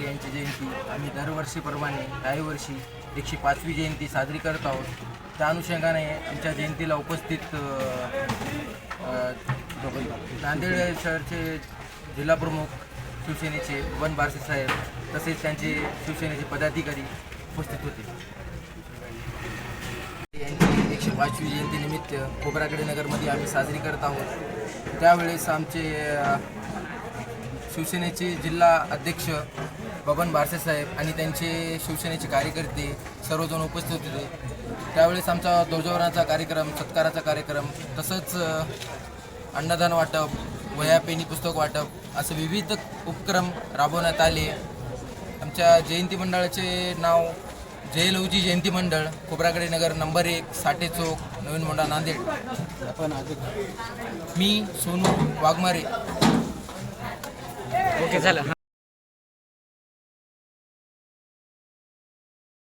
यांची जयंती आम्ही दरवर्षीप्रमाणे याही वर्षी एकशे पाचवी जयंती साजरी करत आहोत. त्या अनुषंगाने आमच्या जयंतीला उपस्थित नांदेड शहरचे जिल्हाप्रमुख शिवसेनेचे बन बारसे साहेब तसेच त्यांचे शिवसेनेचे पदाधिकारी उपस्थित होते. यांची एकशे पाचवी जयंतीनिमित्त खोबराकडे नगरमध्ये आम्ही साजरी करत आहोत. त्यावेळेस आमचे शिवसेनेचे जिल्हा अध्यक्ष बबन बारसेसाहेब आणि त्यांचे शिवसेनेचे कार्यकर्ते सर्वजण उपस्थित होते. त्यावेळेस आमचा ध्वजवरणाचा कार्यक्रम सत्काराचा कार्यक्रम तसंच अन्नदान वाटप वह्या पेनी पुस्तक वाटप असे विविध उपक्रम राबवण्यात आले. आमच्या जयंती मंडळाचे नाव जयलवजी जयंती मंडळ खोबराकडे नगर नंबर एक साठे चौक नवीन मोंडा नांदेड. मी सोनू वाघमारे. ओके झालं.